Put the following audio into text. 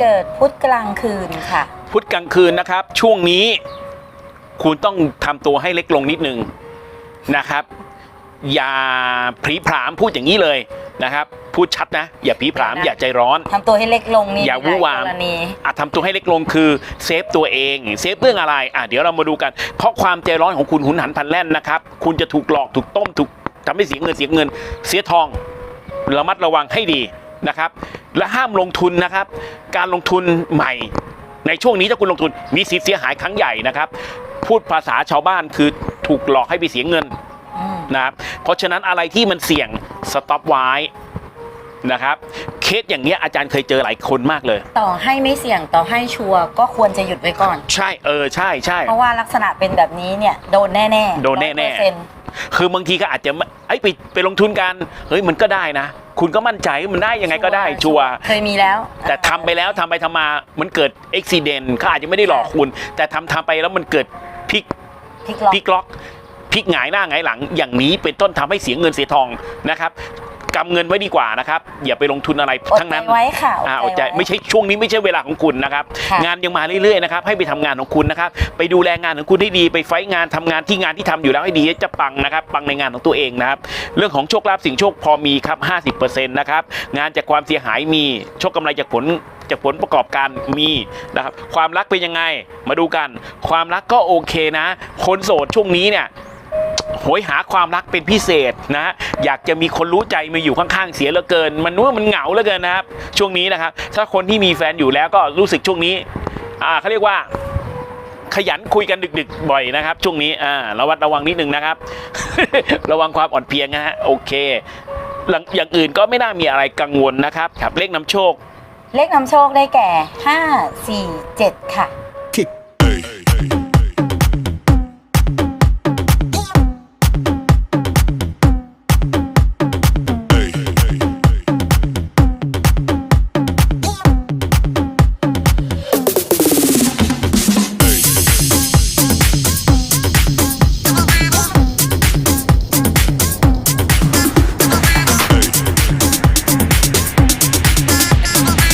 เกิดพุธกลางคืนค่ะ พุธกลางคืนนะครับ ช่วงนี้คุณต้องทำตัวให้เล็กลงนิดนึงนะครับ อย่าผลีผลามพูดอย่างนี้เลยนะครับ พูดชัดนะ อย่าผลีผลามนะอย่าใจร้อน ทำตัวให้เล็กลงนี่อย่าวู่วาม หลกรณีอาจทำตัวให้เล็กลงคือเซฟตัวเองเซฟเรื่องอะไรอะเดี๋ยวเรามาดูกัน เพราะความใจร้อนของคุณหุนหันพลันแล่นนะครับ คุณจะถูกหลอกถูกต้มถูกทำให้เสียเงินเสียเงิน เสียทองระมัดระวังให้ดีนะครับ และห้ามลงทุนนะครับ การลงทุนใหม่ ในช่วงนี้ถ้าคุณลงทุนมีสิทธิ์เสียหายครั้งใหญ่นะครับ พูดภาษาชาวบ้านคือถูกหลอกให้ไปเสียเงินอืมนะครับเพราะฉะนั้นอะไรที่มันเสี่ยงสต็อปไว้นะครับเคสอย่างเนี้ยอาจารย์เคยเจอหลายคนมากเลย ต่อให้ไม่เสี่ยงต่อให้ชัวร์ก็ควรจะหยุดไว้ก่อน ใช่เออใช่ใช่เพราะว่าลักษณะเป็นแบบนี้เนี่ยโดนแน่ๆโดนแน่ๆ100%คือบางทีก็อาจจะไม่ไอ้ยไปไปลงทุนกันเฮ้ยมันก็ได้นะ คุณก็มั่นใจมันได้ยังไงก็ได้ชัวร์เคยมีแล้ว แต่ทำไปแล้วทำไปทำมามันเกิดอุบิเหตุเขาอาจจะไม่ได้หลอกคุณ แต่ทำทำไปแล้วมันเกิดพลิก พลิกล็อก พลิกล็อกพลิกหงายหน้าหงายหลังอย่างนี้เป็นต้นทำให้เสียเงินเสียทองนะครับ กำเงินไว้ดีกว่านะครับอย่าไปลงทุนอะไรอดทั้งใจนั้นไว้ค่ะอ่าอดใจว้ไม่ใช่ช่วงนี้ไม่ใช่เวลาของคุณนะครับค่ะงานยังมาเรื่อยๆนะครับให้ไปทำงานของคุณนะครับ ไปดูแลงานของคุณให้ดีไปไฟท์งานทำงานที่งานที่ทำอยู่แล้วให้ดีจะปังนะครับปังในงานของตัวเองนะครับ เรื่องของโชคลาภสิ่งโชคพอมีครับ50%นะครับงานจากความเสียหายมีโชคกำไรจากผลจากผลประกอบการมีนะครับความรักเป็นยังไงมาดูกัน ความรักก็โอเคนะ คนโสดช่วงนี้เนี่ย โหยหาความรักเป็นพิเศษนะ อยากจะมีคนรู้ใจมาอยู่ข้างๆเสียเหลือเกิน มันนู้ว่ามันเหงาเหลือเกินนะครับ ช่วงนี้นะครับ ถ้าคนที่มีแฟนอยู่แล้วก็รู้สึกช่วงนี้อ่าเขาเรียกว่าขยันคุยกันดึก ๆ บ่อยนะครับ ช่วงนี้อ่าระวัดระวังนิดนึงนะครับ ระวังความอ่อนเพลียนะฮะโอเคหลังอย่างอื่นก็ไม่น่ามีอะไรกังวลนะครับครับเลขนำโชค เลขนำโชคได้แก่ 5 4 7 ค่ะ